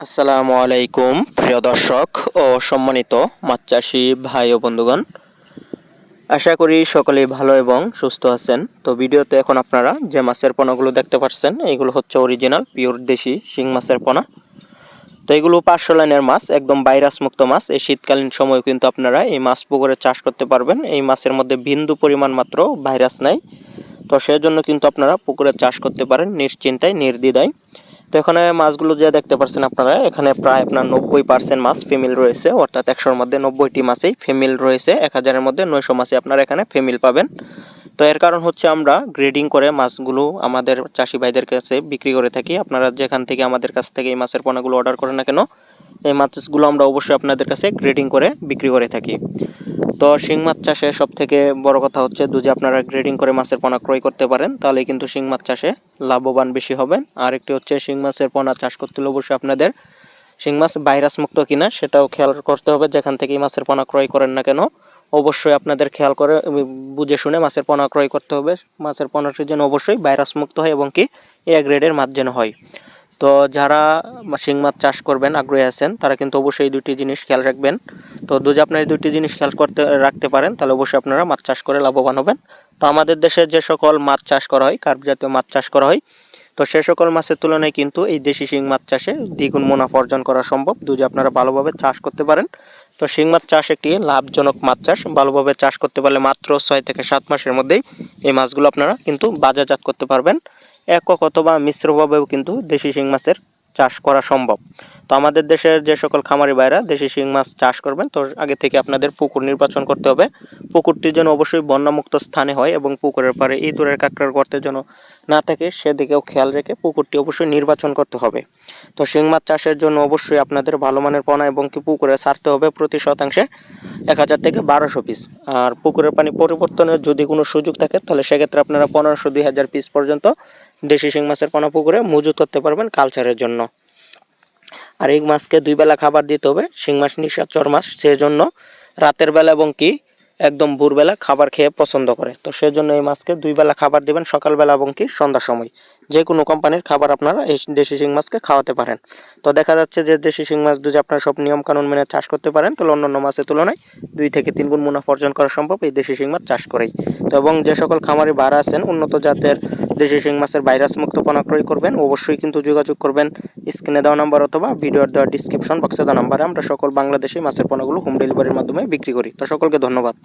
আসসালামু আলাইকুম, প্রিয় দর্শক ও সম্মানিত মাছ চাষি ভাই ও বন্ধুগণ। আশা করি সকলেই ভালো এবং সুস্থ আছেন। তো ভিডিওতে এখন আপনারা যে মাছের পোনাগুলো দেখতে পাচ্ছেন এইগুলো হচ্ছে অরিজিনাল পিওর দেশি শিং মাছের পোনা। তো এগুলো পাঁচশো লাইনের মাছ, একদম ভাইরাস মুক্ত মাছ। এই শীতকালীন সময় কিন্তু আপনারা এই মাছ পুকুরে চাষ করতে পারবেন। এই মাছের মধ্যে বিন্দু পরিমাণ মাত্র ভাইরাস নাই। তো সেজন্য কিন্তু আপনারা পুকুরে চাষ করতে পারেন নিশ্চিন্তায়, নির্দ্বিধায়। তো এখানে মাছগুলো যা দেখতে পাচ্ছেন আপনারা, এখানে প্রায় আপনার নব্বই পার্সেন্ট মাছ ফিমেল রয়েছে, অর্থাৎ একশোর মধ্যে নব্বইটি মাছেই ফিমেল রয়েছে, এক হাজারের মধ্যে নয়শো মাছে আপনারা এখানে ফিমেল পাবেন। তো এর কারণ হচ্ছে আমরা গ্রেডিং করে মাছগুলো আমাদের চাষি ভাইদের কাছে বিক্রি করে থাকি। আপনারা যেখান থেকে আমাদের কাছ থেকে এই মাছের পোনাগুলো অর্ডার করেন না কেন এই মাছগুলো আমরা অবশ্যই আপনাদের কাছে গ্রেডিং করে বিক্রি করে থাকি। তো শিং মাছ চাষে সব থেকে বড় কথা হচ্ছে যদি আপনারা গ্রেডিং করে মাছের পোনা ক্রয় করতে পারেন তাহলে কিন্তু শিং মাছ চাষে লাভবান বেশি হবেন আর একটি হচ্ছে শিং মাছের পোনা চাষ করতে হলে অবশ্যই আপনাদের শিং মাছ ভাইরাস মুক্ত কিনা সেটাও খেয়াল করতে হবে। যেখান থেকে মাছের পোনা ক্রয় করেন না কেন, অবশ্যই আপনাদের খেয়াল করে বুঝে শুনে মাছের পোনা ক্রয় করতে হবে। মাছের পোনাটির জন্য অবশ্যই ভাইরাস মুক্ত হয় এবং কি এ গ্রেডের মাছ যেন হয়। তো যারা শিং মাছ চাষ করবেন, আগ্রহী আছেন, তারা কিন্তু অবশ্যই এই দুটি জিনিস খেয়াল রাখবেন। তো যদি আপনার এই দুটি জিনিস খেয়াল করতে, রাখতে পারেন, তাহলে অবশ্যই আপনারা মাছ চাষ করে লাভবান হবেন। তো আমাদের দেশে যে সকল মাছ চাষ করা হয়, কার্প জাতীয় মাছ চাষ করা হয়, তো সে সকল মাছের তুলনায় কিন্তু এই দেশি শিং মাছ চাষে দ্বিগুণ মুনাফা অর্জন করা সম্ভব। যদি আপনারা ভালোভাবে চাষ করতে পারেন, তো শিং মাছ চাষ একটি লাভজনক মাছ চাষ। ভালোভাবে চাষ করতে পারলে মাত্র ছয় থেকে সাত মাসের মধ্যেই এই মাছগুলো আপনারা কিন্তু বাজারজাত করতে পারবেন। একক অথবা মিশ্রভাবেও কিন্তু দেশি শিং মাছের চাষ করা সম্ভব। তো আমাদের দেশের যে সকল খামারি ভাইরা দেশি শিং মাছ চাষ করবেন, তো আগে থেকে আপনাদের পুকুর নির্বাচন করতে হবে। পুকুরটির যেন অবশ্যই বন্যামুক্ত স্থানে হয় এবং পুকুরের পারে ইঁদুরের কাঁকড়ার গর্তের যেন না থাকে, সেদিকেও খেয়াল রেখে পুকুরটি অবশ্যই নির্বাচন করতে হবে। তো শিং মাছ চাষের জন্য অবশ্যই আপনাদের ভালো মানের পোনা এবং কি পুকুরে ছাড়তে হবে প্রতি শতাংশে এক হাজার থেকে বারোশো পিস আর পুকুরের পানি পরিবর্তনের যদি কোনো সুযোগ থাকে, তাহলে সেক্ষেত্রে আপনারা পনেরোশো, দুই হাজার পিস পর্যন্ত দেশি শিং মাছের পোনা পুকুরে মজুত করতে পারবেন কালচারের জন্য। আর এই মাছকে দুই বেলা খাবার দিতে হবে, শিং মাছ নিশাচর মাছ, সেজন্য রাতের বেলা এবং কি একদম ভোরবেলা খাবার খেয়ে পছন্দ করে। তো সেজন্য এই মাছকে দুই বেলা খাবার দিবেন সকালবেলা এবং কি সন্ধ্যার সময়। যে কোনো কোম্পানির খাবার আপনারা এই দেশি শিং মাছকে খাওয়াতে পারেন। তো দেখা যাচ্ছে যে দেশি শিং মাছ যদি আপনারা সব নিয়ম কানুন মেনে চাষ করতে পারেন, তাহলে অন্যান্য মাছের তুলনায় দুই থেকে তিন গুণ মুনাফা অর্জন করা সম্ভব এই দেশি শিং মাছ চাষ করেই। তো এবং যে সকল খামারি ভাড়া আছেন, উন্নত জাতের দেশি শিং মাছের ভাইরাস মুক্ত পোনা ক্রয় করবেন, অবশ্যই কিন্তু যোগাযোগ করবেন স্ক্রিনে দেওয়া নাম্বার অথবা ভিডিওর দেওয়া ডিসক্রিপশন বক্সে দেওয়া নাম্বারে। আমরা সকল বাংলাদেশি মাছের পোনাগুলো হোম ডেলিভারির মাধ্যমে বিক্রি করি। তো সকলকে ধন্যবাদ।